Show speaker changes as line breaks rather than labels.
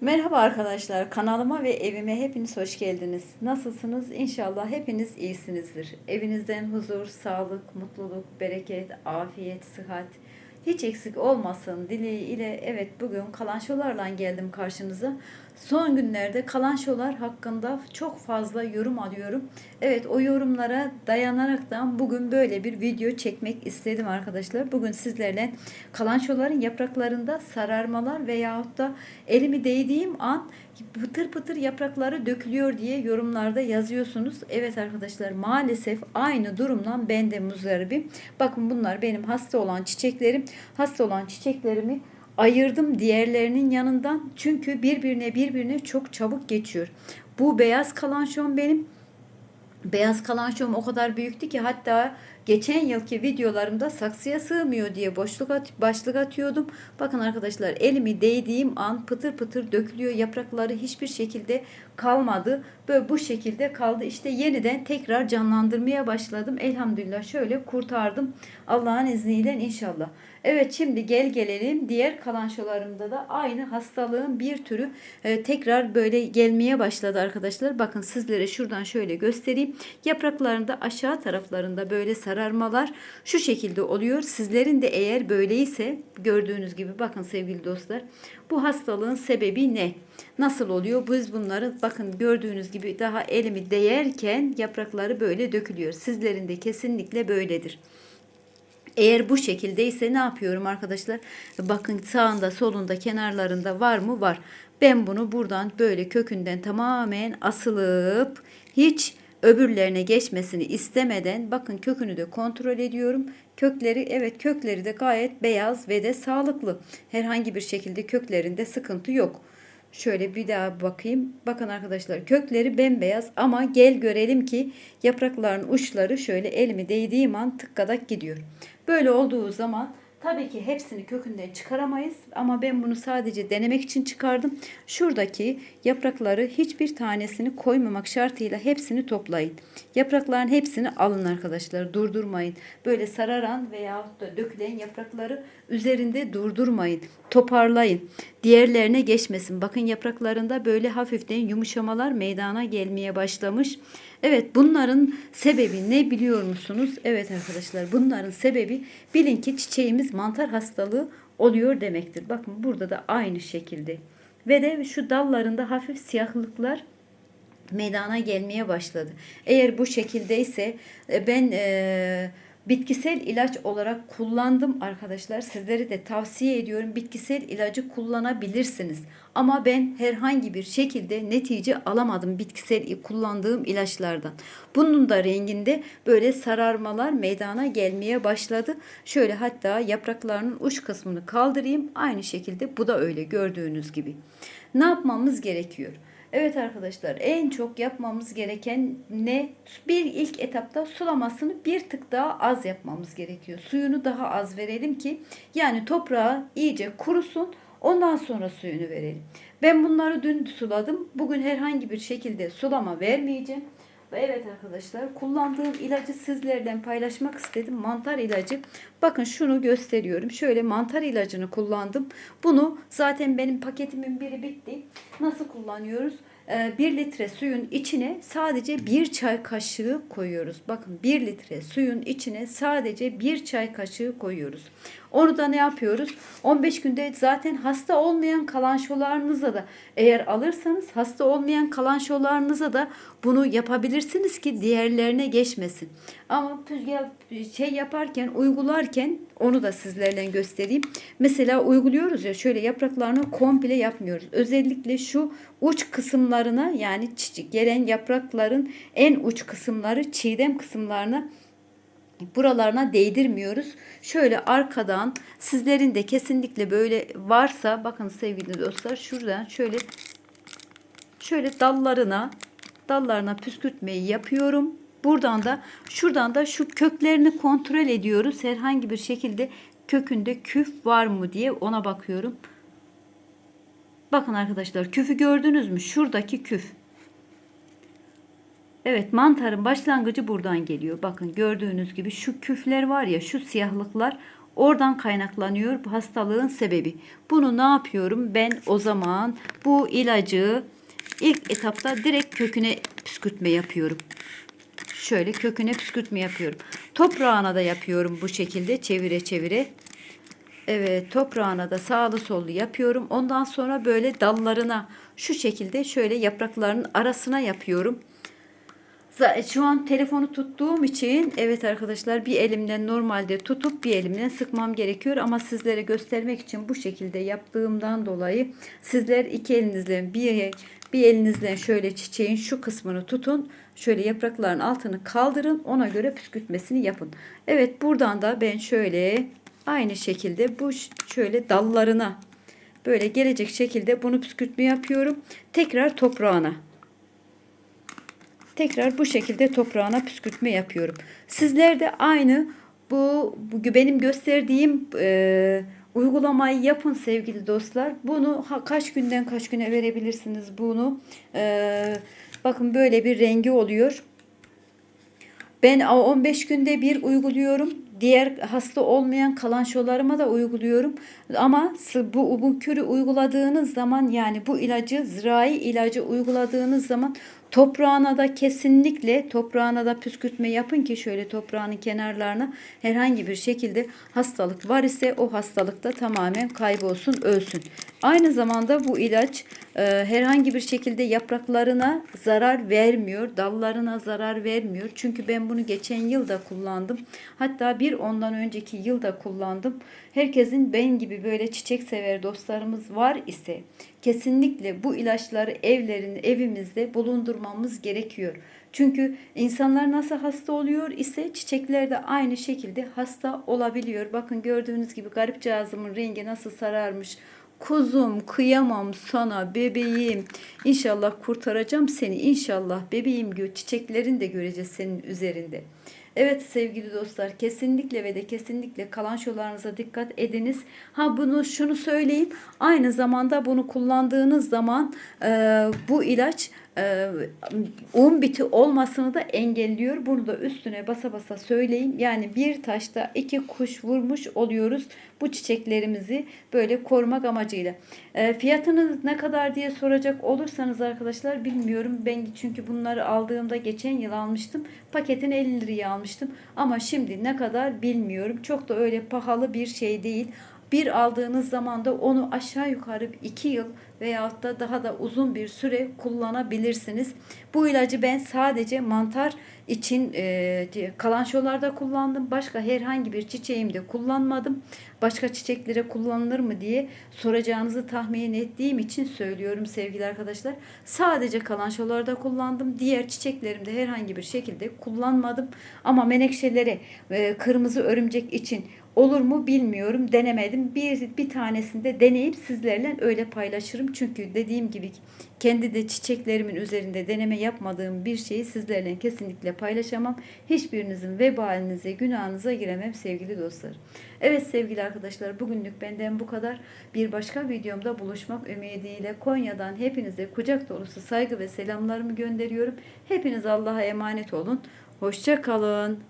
Merhaba arkadaşlar, kanalıma ve evime hepiniz hoş geldiniz. Nasılsınız? İnşallah hepiniz iyisinizdir. Evinizden huzur, sağlık, mutluluk, bereket, afiyet, sıhhat hiç eksik olmasın dileğiyle evet bugün kalan şolarla geldim karşınıza. Son günlerde kalan şolar hakkında çok fazla yorum alıyorum. Evet o yorumlara dayanaraktan bugün böyle bir video çekmek istedim arkadaşlar. Bugün sizlerle kalan şoların yapraklarında sararmalar veyahut da elimi değdiğim an pıtır pıtır yaprakları dökülüyor diye yorumlarda yazıyorsunuz. Evet arkadaşlar maalesef aynı durumdan ben de muzdaribim. Bakın bunlar benim hasta olan çiçeklerim. Hasta olan çiçeklerimi ayırdım diğerlerinin yanından. Çünkü birbirine birbirine çok çabuk geçiyor. Bu beyaz kalanşon benim. Beyaz kalançom o kadar büyüktü ki hatta geçen yılki videolarımda saksıya sığmıyor diye boşluk at, başlık atıyordum. Bakın arkadaşlar elimi değdiğim an pıtır pıtır dökülüyor. Yaprakları hiçbir şekilde kalmadı. Böyle bu şekilde kaldı. İşte yeniden tekrar canlandırmaya başladım. Elhamdülillah şöyle kurtardım. Allah'ın izniyle inşallah. Evet şimdi gel gelelim diğer kalançolarımda da aynı hastalığın bir türü e, tekrar böyle gelmeye başladı arkadaşlar. Bakın sizlere şuradan şöyle göstereyim. Yapraklarında aşağı taraflarında böyle sararmalar şu şekilde oluyor. Sizlerin de eğer böyleyse gördüğünüz gibi bakın sevgili dostlar bu hastalığın sebebi ne? Nasıl oluyor? Biz bunları bakın gördüğünüz gibi daha elimi değerken yaprakları böyle dökülüyor. Sizlerin de kesinlikle böyledir. Eğer bu şekildeyse ne yapıyorum arkadaşlar? Bakın sağında solunda kenarlarında var mı? Var. Ben bunu buradan böyle kökünden tamamen asılıp hiç öbürlerine geçmesini istemeden bakın kökünü de kontrol ediyorum. Kökleri evet kökleri de gayet beyaz ve de sağlıklı. Herhangi bir şekilde köklerinde sıkıntı yok. Şöyle bir daha bakayım. Bakın arkadaşlar kökleri bembeyaz ama gel görelim ki yaprakların uçları şöyle elimi değdiğim an tıkkadak gidiyor. Böyle olduğu zaman tabii ki hepsini kökünden çıkaramayız ama ben bunu sadece denemek için çıkardım. Şuradaki yaprakları hiçbir tanesini koymamak şartıyla hepsini toplayın. Yaprakların hepsini alın arkadaşlar durdurmayın. Böyle sararan veya da dökülen yaprakları üzerinde durdurmayın. Toparlayın. Diğerlerine geçmesin. Bakın yapraklarında böyle hafiften yumuşamalar meydana gelmeye başlamış. Evet bunların sebebi ne biliyor musunuz? Evet arkadaşlar bunların sebebi bilin ki çiçeğimiz mantar hastalığı oluyor demektir. Bakın burada da aynı şekilde. Ve de şu dallarında hafif siyahlıklar meydana gelmeye başladı. Eğer bu şekildeyse e, ben e, bitkisel ilaç olarak kullandım arkadaşlar. Sizlere de tavsiye ediyorum. Bitkisel ilacı kullanabilirsiniz. Ama ben herhangi bir şekilde netice alamadım bitkisel kullandığım ilaçlardan. Bunun da renginde böyle sararmalar meydana gelmeye başladı. Şöyle hatta yapraklarının uç kısmını kaldırayım. Aynı şekilde bu da öyle gördüğünüz gibi. Ne yapmamız gerekiyor? Evet arkadaşlar en çok yapmamız gereken ne? Bir ilk etapta sulamasını bir tık daha az yapmamız gerekiyor. Suyunu daha az verelim ki yani toprağı iyice kurusun. Ondan sonra suyunu verelim. Ben bunları dün suladım. Bugün herhangi bir şekilde sulama vermeyeceğim. Ve evet arkadaşlar kullandığım ilacı sizlerden paylaşmak istedim. Mantar ilacı. Bakın şunu gösteriyorum. Şöyle mantar ilacını kullandım. Bunu zaten benim paketimin biri bitti. Nasıl kullanıyoruz? 1 litre suyun içine sadece 1 çay kaşığı koyuyoruz. Bakın 1 litre suyun içine sadece 1 çay kaşığı koyuyoruz. Onu da ne yapıyoruz? 15 günde zaten hasta olmayan kalançolarınıza da eğer alırsanız hasta olmayan kalançolarınıza da bunu yapabilirsiniz ki diğerlerine geçmesin. Ama püzgah şey yaparken uygularken onu da sizlerle göstereyim. Mesela uyguluyoruz ya şöyle yapraklarını komple yapmıyoruz. Özellikle şu uç kısımlarına yani gelen yaprakların en uç kısımları çiğdem kısımlarına buralarına değdirmiyoruz. Şöyle arkadan sizlerin de kesinlikle böyle varsa bakın sevgili dostlar şuradan şöyle şöyle dallarına dallarına püskürtmeyi yapıyorum. Buradan da şuradan da şu köklerini kontrol ediyoruz. Herhangi bir şekilde kökünde küf var mı diye ona bakıyorum. Bakın arkadaşlar küfü gördünüz mü? Şuradaki küf. Evet mantarın başlangıcı buradan geliyor. Bakın gördüğünüz gibi şu küfler var ya şu siyahlıklar Oradan kaynaklanıyor bu hastalığın sebebi. Bunu ne yapıyorum? Ben o zaman bu ilacı ilk etapta direkt köküne püskürtme yapıyorum. Şöyle köküne püskürtme yapıyorum. Toprağına da yapıyorum bu şekilde çevire çevire. Evet toprağına da sağlı sollu yapıyorum. Ondan sonra böyle dallarına şu şekilde şöyle yapraklarının arasına yapıyorum. Şu an telefonu tuttuğum için evet arkadaşlar bir elimden normalde tutup bir elimden sıkmam gerekiyor ama sizlere göstermek için bu şekilde yaptığımdan dolayı sizler iki elinizle bir bir elinizle şöyle çiçeğin şu kısmını tutun. Şöyle yaprakların altını kaldırın. Ona göre püskürtmesini yapın. Evet buradan da ben şöyle aynı şekilde bu şöyle dallarına böyle gelecek şekilde bunu püskürtme yapıyorum. Tekrar toprağına tekrar bu şekilde toprağına püskürtme yapıyorum. Sizler de aynı bu, bu benim gösterdiğim e, uygulamayı yapın sevgili dostlar. Bunu ha, kaç günden kaç güne verebilirsiniz bunu. E, bakın böyle bir rengi oluyor. Ben 15 günde bir uyguluyorum. Diğer hasta olmayan kalançolarıma da uyguluyorum. Ama bu, bu kürü uyguladığınız zaman yani bu ilacı zirai ilacı uyguladığınız zaman toprağına da kesinlikle toprağına da püskürtme yapın ki şöyle toprağın kenarlarına herhangi bir şekilde hastalık var ise o hastalık da tamamen kaybolsun ölsün. Aynı zamanda bu ilaç herhangi bir şekilde yapraklarına zarar vermiyor, dallarına zarar vermiyor. Çünkü ben bunu geçen yıl da kullandım. Hatta bir ondan önceki yılda kullandım. Herkesin ben gibi böyle çiçek sever dostlarımız var ise kesinlikle bu ilaçları evlerin evimizde bulundurmamız gerekiyor. Çünkü insanlar nasıl hasta oluyor ise çiçekler de aynı şekilde hasta olabiliyor. Bakın gördüğünüz gibi garip cihazımın rengi nasıl sararmış. Kuzum kıyamam sana bebeğim. İnşallah kurtaracağım seni. İnşallah bebeğim gö çiçeklerini de göreceğiz senin üzerinde. Evet sevgili dostlar kesinlikle ve de kesinlikle kalançolarınıza dikkat ediniz. Ha bunu şunu söyleyeyim. Aynı zamanda bunu kullandığınız zaman e, bu ilaç un biti olmasını da engelliyor. Bunu da üstüne basa basa söyleyeyim. Yani bir taşta iki kuş vurmuş oluyoruz bu çiçeklerimizi böyle korumak amacıyla. E, fiyatını ne kadar diye soracak olursanız arkadaşlar bilmiyorum. Ben çünkü bunları aldığımda geçen yıl almıştım. Paketini 50 liraya almıştım. Ama şimdi ne kadar bilmiyorum. Çok da öyle pahalı bir şey değil. Bir aldığınız zaman da onu aşağı yukarı 2 yıl veyahut da daha da uzun bir süre kullanabilirsiniz. Bu ilacı ben sadece mantar için e, kalançolarda kullandım. Başka herhangi bir çiçeğimde kullanmadım. Başka çiçeklere kullanılır mı diye soracağınızı tahmin ettiğim için söylüyorum sevgili arkadaşlar. Sadece kalançolarda kullandım. Diğer çiçeklerimde herhangi bir şekilde kullanmadım. Ama menekşelere e, kırmızı örümcek için Olur mu bilmiyorum. Denemedim. Bir, bir tanesinde deneyip sizlerle öyle paylaşırım. Çünkü dediğim gibi kendi de çiçeklerimin üzerinde deneme yapmadığım bir şeyi sizlerle kesinlikle paylaşamam. Hiçbirinizin vebalinize, günahınıza giremem sevgili dostlar. Evet sevgili arkadaşlar bugünlük benden bu kadar. Bir başka videomda buluşmak ümidiyle Konya'dan hepinize kucak dolusu saygı ve selamlarımı gönderiyorum. Hepiniz Allah'a emanet olun. Hoşça kalın.